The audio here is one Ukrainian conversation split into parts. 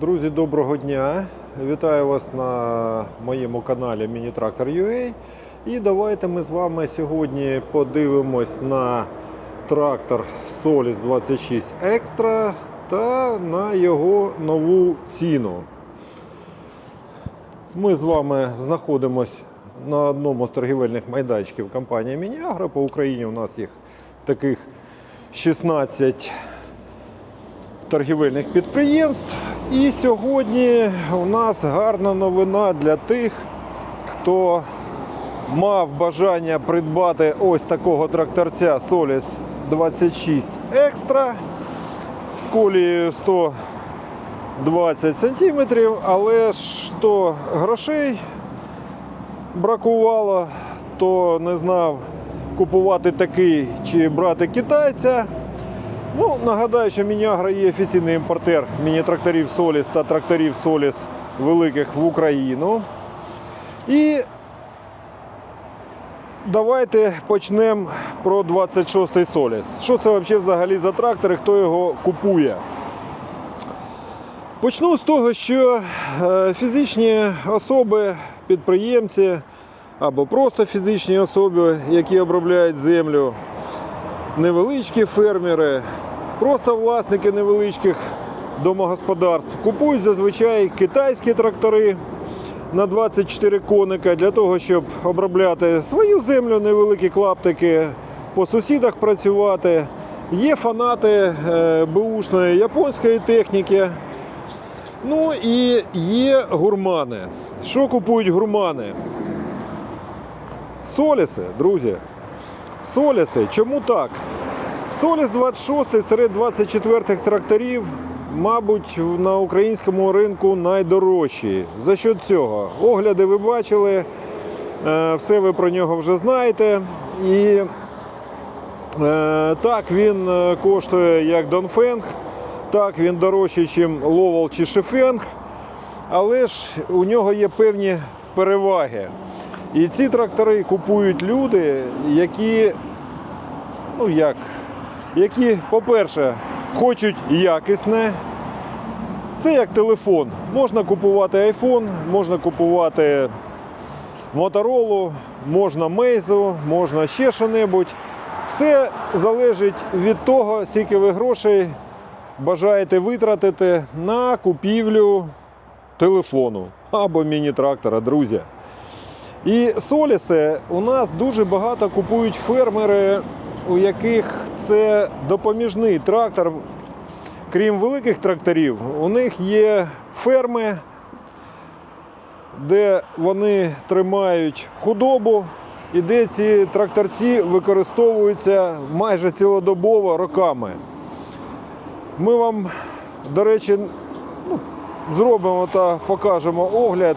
Друзі, доброго дня! Вітаю вас на моєму каналі Міні-Трактор.ua І давайте ми з вами сьогодні подивимось на трактор Solis 26 Extra та на його нову ціну. Ми з вами знаходимось на одному з торгівельних майданчиків компанії Мініагро. По Україні у нас їх таких 16 торгівельних підприємств. І сьогодні у нас гарна новина для тих, хто мав бажання придбати ось такого тракторця Solis 26 Extra з колією 120 см, але ж то грошей бракувало, то не знав купувати такий чи брати китайця. Ну, нагадаю, що Мініагро є офіційний імпортер міні-тракторів Соліс та тракторів Соліс великих в Україну. І давайте почнемо про 26-й Соліс. Що це взагалі взагалі за трактор і хто його купує? Почну з того, що е, фізичні особи, підприємці або просто фізичні особи, які обробляють землю, невеличкі фермери, просто власники невеличких домогосподарств купують зазвичай китайські трактори на 24 коника для того, щоб обробляти свою землю, невеликі клаптики, по сусідах працювати. Є фанати е, бушної японської техніки. Ну і є гурмани. Що купують гурмани? Соліси, друзі. Соліси. Чому так? Соліс 26 серед 24 тракторів, мабуть, на українському ринку найдорожчі. За що цього? Огляди ви бачили, е, все ви про нього вже знаєте. І е, так, він е, коштує як Донфенг, так, він дорожчий, ніж Ловол чи Шефенг, але ж у нього є певні переваги. І ці трактори купують люди, які, ну як, які, по-перше, хочуть якісне. Це як телефон. Можна купувати iPhone, можна купувати Motorola, можна Meizu, можна ще що-небудь. Все залежить від того, скільки ви грошей бажаєте витратити на купівлю телефону або міні-трактора, друзі. І соліси у нас дуже багато купують фермери, у яких це допоміжний трактор. Крім великих тракторів, у них є ферми, де вони тримають худобу, і де ці тракторці використовуються майже цілодобово роками. Ми вам, до речі, ну, зробимо та покажемо огляд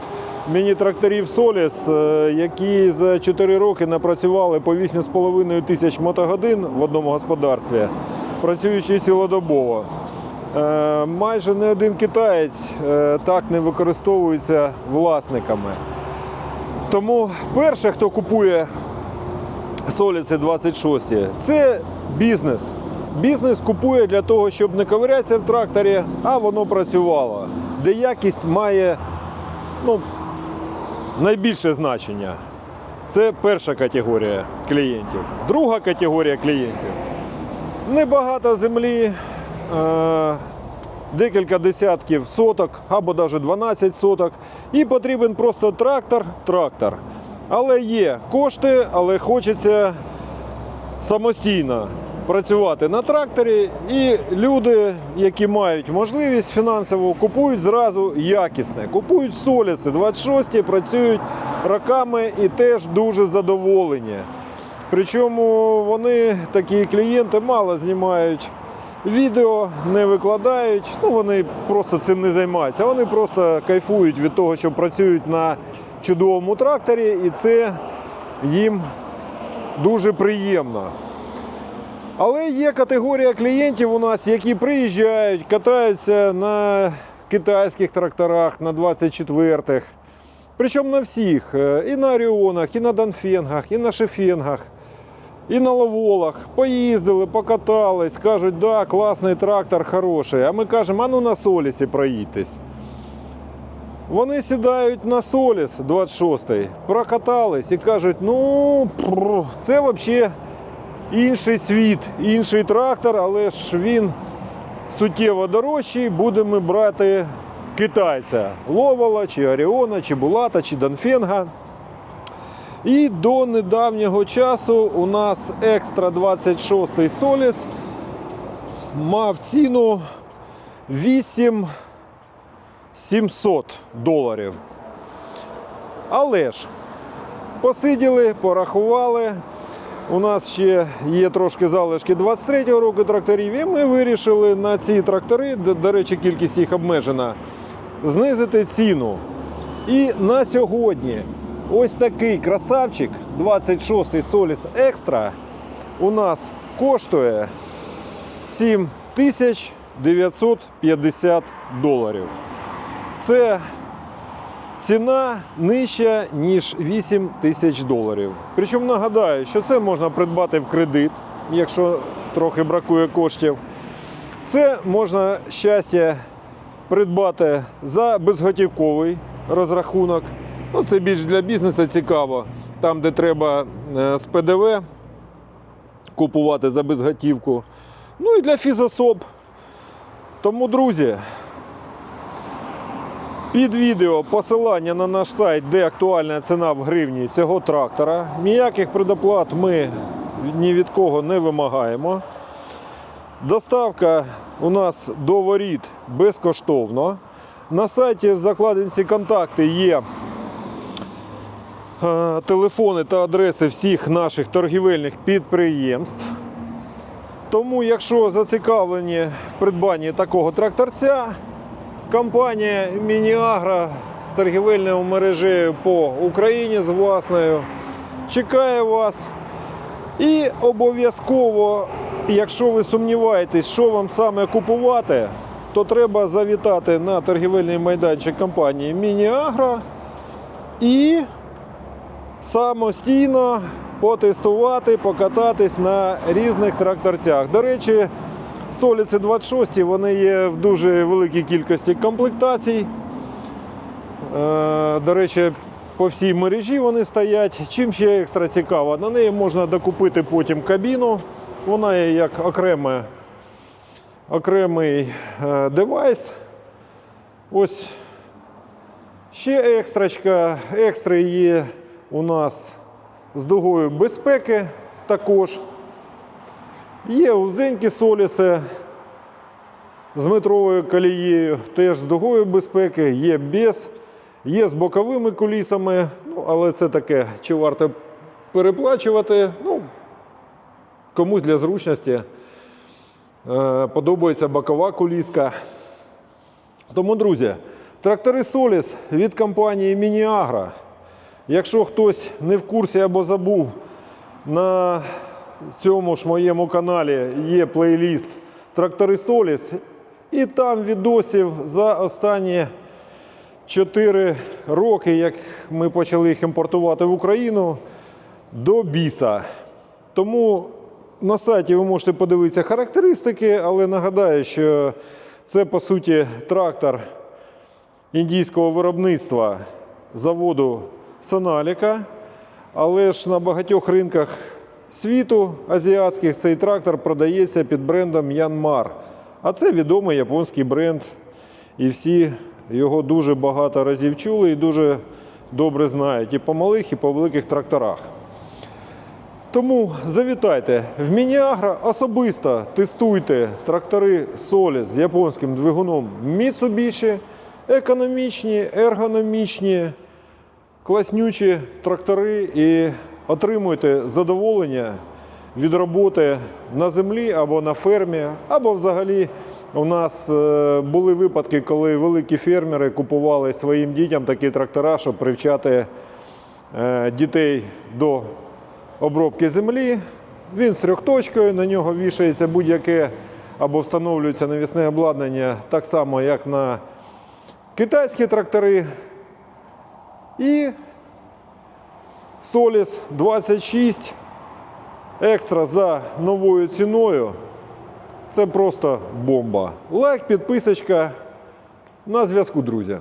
міні-тракторів Соліс, е, які за 4 роки напрацювали по 8,5 тисяч мотогодин в одному господарстві, працюючи цілодобово. Е, Майже не один китаєць е, так не використовується власниками. Тому перше, хто купує Соліси 26, це бізнес. Бізнес купує для того, щоб не ковирятися в тракторі, а воно працювало, де якість має ну, найбільше значення. Це перша категорія клієнтів. Друга категорія клієнтів небагато землі, е, декілька десятків соток або навіть 12 соток. І потрібен просто трактор, трактор. Але є кошти, але хочеться самостійно працювати на тракторі. І люди, які мають можливість фінансову, купують зразу якісне. Купують соліси 26, працюють роками і теж дуже задоволені. Причому вони, такі клієнти, мало знімають відео, не викладають. Ну, вони просто цим не займаються. Вони просто кайфують від того, що працюють на чудовому тракторі, і це їм дуже приємно. Але є категорія клієнтів у нас, які приїжджають, катаються на китайських тракторах, на 24-х. Причому на всіх. Е, І на Оріонах, і на Донфенгах, і на Шефенгах, і на Лаволах. Поїздили, покатались, кажуть, да, класний трактор, хороший. А ми кажемо, а ну на Солісі проїдьтесь. Вони сідають на Соліс 26-й, прокатались і кажуть, ну це взагалі інший світ, інший трактор, але ж він суттєво дорожчий, будемо брати китайця Ловола, чи Оріона, чи Булата, чи Донфенга. І до недавнього часу у нас екстра 26 Соліс мав ціну 8 700 доларів. Але ж посиділи, порахували. У нас ще є трошки залишки 23-го року тракторів, і ми вирішили на ці трактори, до, речі, кількість їх обмежена, знизити ціну. І на сьогодні ось такий красавчик 26-й Solis Extra у нас коштує 7950 доларів. Це ціна нижча, ніж 8 тисяч доларів. Причому нагадаю, що це можна придбати в кредит, якщо трохи бракує коштів. Це можна щастя придбати за безготівковий розрахунок. Ну, це більш для бізнесу цікаво. Там, де треба е, з ПДВ купувати за безготівку. Ну і для фізособ. Тому, друзі, під відео посилання на наш сайт, де актуальна ціна в гривні цього трактора. Ніяких предоплат ми ні від кого не вимагаємо. Доставка у нас до воріт безкоштовно. На сайті в закладинці контакти є е, телефони та адреси всіх наших торгівельних підприємств. Тому, якщо зацікавлені в придбанні такого тракторця, компанія Мініагра з торгівельною мережею по Україні з власною чекає вас. І обов'язково, якщо ви сумніваєтесь, що вам саме купувати, то треба завітати на торгівельний майданчик компанії Мініагра і самостійно потестувати, покататись на різних тракторцях. До речі, Соліці 26 вони є в дуже великій кількості комплектацій. Е, До речі, по всій мережі вони стоять. Чим ще екстра цікаво, на неї можна докупити потім кабіну. Вона є як окреме, окремий е, девайс. Ось ще екстрачка. Екстри є у нас з дугою безпеки також. Є узенькі соліси з метровою колією, теж з дугою безпеки, є без, є з боковими кулісами, ну, але це таке, чи варто переплачувати. Ну, комусь для зручності е, подобається бокова куліска. Тому, друзі, трактори Соліс від компанії Мініагра. Якщо хтось не в курсі або забув, на цьому ж моєму каналі є плейліст Трактори Соліс. І там відосів за останні 4 роки, як ми почали їх імпортувати в Україну, до біса. Тому на сайті ви можете подивитися характеристики, але нагадаю, що це по суті трактор індійського виробництва заводу Соналіка. Але ж на багатьох ринках світу азіатських цей трактор продається під брендом Янмар. А це відомий японський бренд. І всі його дуже багато разів чули і дуже добре знають і по малих, і по великих тракторах. Тому завітайте в Мініагра особисто тестуйте трактори Solis з японським двигуном Mitsubishi, економічні, ергономічні, класнючі трактори і отримуйте задоволення від роботи на землі або на фермі, або взагалі у нас е, були випадки, коли великі фермери купували своїм дітям такі трактора, щоб привчати е, дітей до обробки землі. Він з трьохточкою, на нього вішається будь-яке або встановлюється навісне обладнання, так само, як на китайські трактори. І Соліс 26 екстра за новою ціною. Це просто бомба. Лайк, підписочка. На зв'язку, друзі.